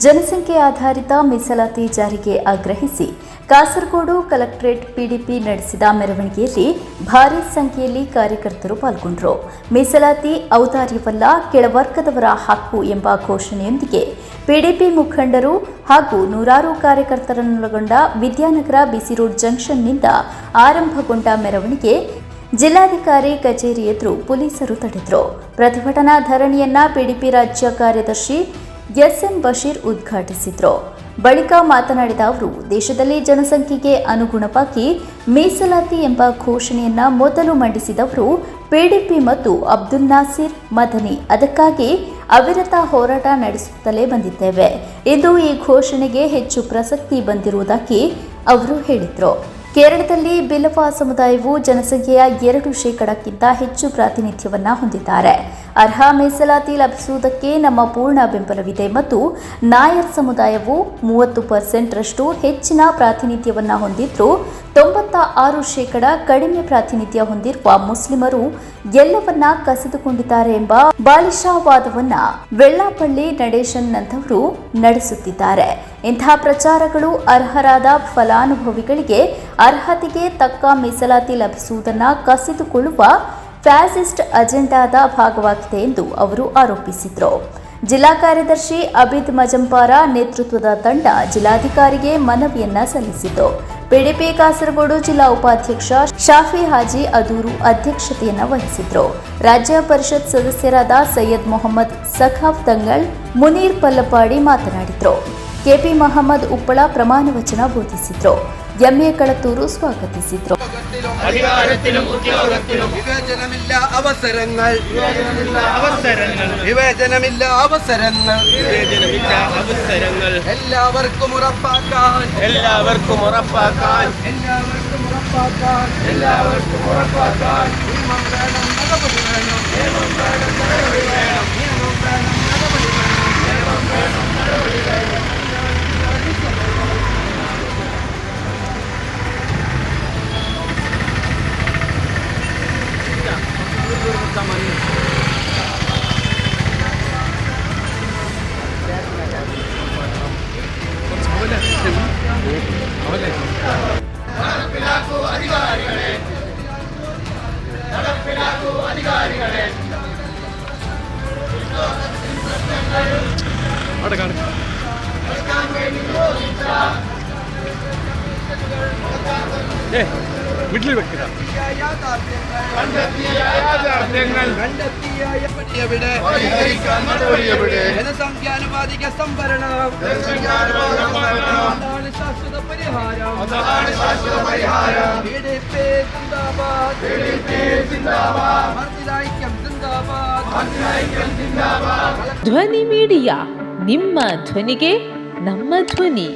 ಜನಸಂಖ್ಯೆ ಆಧಾರಿತ ಮೀಸಲಾತಿ ಜಾರಿಗೆ ಆಗ್ರಹಿಸಿ ಕಾಸರಗೋಡು ಕಲೆಕ್ಟರೇಟ್ ಪಿಡಿಪಿ ನಡೆಸಿದ ಮೆರವಣಿಗೆಯಲ್ಲಿ ಭಾರೀ ಸಂಖ್ಯೆಯಲ್ಲಿ ಕಾರ್ಯಕರ್ತರು ಪಾಲ್ಗೊಂಡರು. ಮೀಸಲಾತಿ ಔದಾರ್ಯವಲ್ಲ ಕೆಳವರ್ಗದವರ ಹಕ್ಕು ಎಂಬ ಘೋಷಣೆಯೊಂದಿಗೆ ಪಿಡಿಪಿ ಮುಖಂಡರು ಹಾಗೂ ನೂರಾರು ಕಾರ್ಯಕರ್ತರನ್ನೊಳಗೊಂಡ ವಿದ್ಯಾನಗರ ಬಿಸಿ ರೋಡ್ ಜಂಕ್ಷನ್ನಿಂದ ಆರಂಭಗೊಂಡ ಮೆರವಣಿಗೆ ಜಿಲ್ಲಾಧಿಕಾರಿ ಕಚೇರಿ ಎದುರು ಪೊಲೀಸರು ತಡೆದರು. ಪ್ರತಿಭಟನಾ ಧರಣಿಯನ್ನ ಪಿಡಿಪಿ ರಾಜ್ಯ ಕಾರ್ಯದರ್ಶಿ ಎಸ್ಎಂ ಬಶೀರ್ ಉದ್ಘಾಟಿಸಿದರು. ಬಳಿಕ ಮಾತನಾಡಿದ ಅವರು, ದೇಶದಲ್ಲಿ ಜನಸಂಖ್ಯೆಗೆ ಅನುಗುಣವಾಗಿ ಮೀಸಲಾತಿ ಎಂಬ ಘೋಷಣೆಯನ್ನ ಮೊದಲು ಮಂಡಿಸಿದವರು ಪಿಡಿಪಿ ಮತ್ತು ಅಬ್ದುಲ್ ನಾಸಿರ್ ಮದನಿ. ಅದಕ್ಕಾಗಿ ಅವಿರತ ಹೋರಾಟ ನಡೆಸುತ್ತಲೇ ಬಂದಿದ್ದೇವೆ ಇಂದು ಈ ಘೋಷಣೆಗೆ ಹೆಚ್ಚು ಪ್ರಸಕ್ತಿ ಬಂದಿರುವುದಾಗಿ ಅವರು ಹೇಳಿದರು. ಕೇರಳದಲ್ಲಿ ಬಿಲ್ಲವ ಸಮುದಾಯವು ಜನಸಂಖ್ಯೆಯ ಎರಡು ಶೇಕಡಕ್ಕಿಂತ ಹೆಚ್ಚು ಪ್ರಾತಿನಿಧ್ಯವನ್ನು ಹೊಂದಿದ್ದಾರೆ. ಅರ್ಹ ಮೀಸಲಾತಿ ಲಭಿಸುವುದಕ್ಕೆ ನಮ್ಮ ಪೂರ್ಣ ಬೆಂಬಲವಿದೆ ಮತ್ತು ನಾಯರ್ ಸಮುದಾಯವು ಮೂವತ್ತು ಪರ್ಸೆಂಟ್ರಷ್ಟು ಹೆಚ್ಚಿನ ಪ್ರಾತಿನಿಧ್ಯವನ್ನು ಹೊಂದಿದ್ದು ತೊಂಬತ್ತ ಆರು ಶೇಕಡ ಕಡಿಮೆ ಪ್ರಾತಿನಿಧ್ಯ ಹೊಂದಿರುವ ಮುಸ್ಲಿಮರು ಎಲ್ಲವನ್ನ ಕಸಿದುಕೊಂಡಿದ್ದಾರೆ ಎಂಬ ಬಾಲಿಶಾವಾದವನ್ನ ವೆಳ್ಳಾಪಳ್ಳಿ ನಡೆಶನ್ನಂತವರು ನಡೆಸುತ್ತಿದ್ದಾರೆ. ಇಂತಹ ಪ್ರಚಾರಗಳು ಅರ್ಹರಾದ ಫಲಾನುಭವಿಗಳಿಗೆ ಅರ್ಹತೆಗೆ ತಕ್ಕ ಮೀಸಲಾತಿ ಲಭಿಸುವುದನ್ನು ಕಸಿದುಕೊಳ್ಳುವ ಫ್ಯಾಸಿಸ್ಟ್ ಅಜೆಂಡಾದ ಭಾಗವಾಗಿದೆ ಎಂದು ಅವರು ಆರೋಪಿಸಿದರು. ಜಿಲ್ಲಾ ಕಾರ್ಯದರ್ಶಿ ಅಬಿದ್ ಮಜಂಪಾರ ನೇತೃತ್ವದ ತಂಡ ಜಿಲ್ಲಾಧಿಕಾರಿಗೆ ಮನವಿಯನ್ನ ಸಲ್ಲಿಸಿತು. ಪಿಡಿಪಿ ಕಾಸರಗೋಡು ಜಿಲ್ಲಾ ಉಪಾಧ್ಯಕ್ಷ ಶಾಫಿ ಹಾಜಿ ಅದೂರು ಅಧ್ಯಕ್ಷತೆಯನ್ನು ವಹಿಸಿದ್ರು. ರಾಜ್ಯ ಪರಿಷತ್ ಸದಸ್ಯರಾದ ಸೈಯದ್ ಮೊಹಮ್ಮದ್ ಸಖಾಫ್ ತಂಗಳ್, ಮುನೀರ್ ಪಲ್ಲಪಾಡಿ ಮಾತನಾಡಿದ್ರು. ಕೆಪಿ ಮಹಮ್ಮದ್ ಉಪ್ಪಳ ಪ್ರಮಾಣ ವಚನ ಬೋಧಿಸಿದ್ರು. ಎಂಎ ಕಳತೂರು ಸ್ವಾಗತಿಸಿದ್ರು. അധികാരത്തിലും ഉദ്യോഗത്തിലും വിവേചനമില്ല അവസരങ്ങൾ. അവസരങ്ങൾ. വിവേചനമില്ല അവസരങ്ങൾ. വിവേചനമില്ല അവസരങ്ങൾ. എല്ലാവർക്കും ഉറപ്പാക്കാൻ. എല്ലാവർക്കും ഉറപ്പാക്കാൻ. എല്ലാവർക്കും ഉറപ്പാക്കാൻ. എല്ലാവർക്കും ഉറപ്പാക്കാൻ. നിയമം വേണം നടപടി വേണം. നിയമം വേണം നടപടി വേണം. നിയമം വേണം നടപ്പിലാക്കൂ അധികാരികളെ. നടപ്പിലാക്കൂ അധികാരികളെ. വീട്ടിൽ വെക്കുക. ജനസംഖ്യാനുപാതിക സംവരണം അതാണ് ശാശ്വത പരിഹാരം BDP സിന്ദാബാദ് മർദ്ദിതായിക്യം സിന്ദാബാദ് ಧ್ವನಿ ಮೀಡಿಯಾ ನಿಮ್ಮ ಧ್ವನಿಗೆ ನಮ್ಮ ಧ್ವನಿ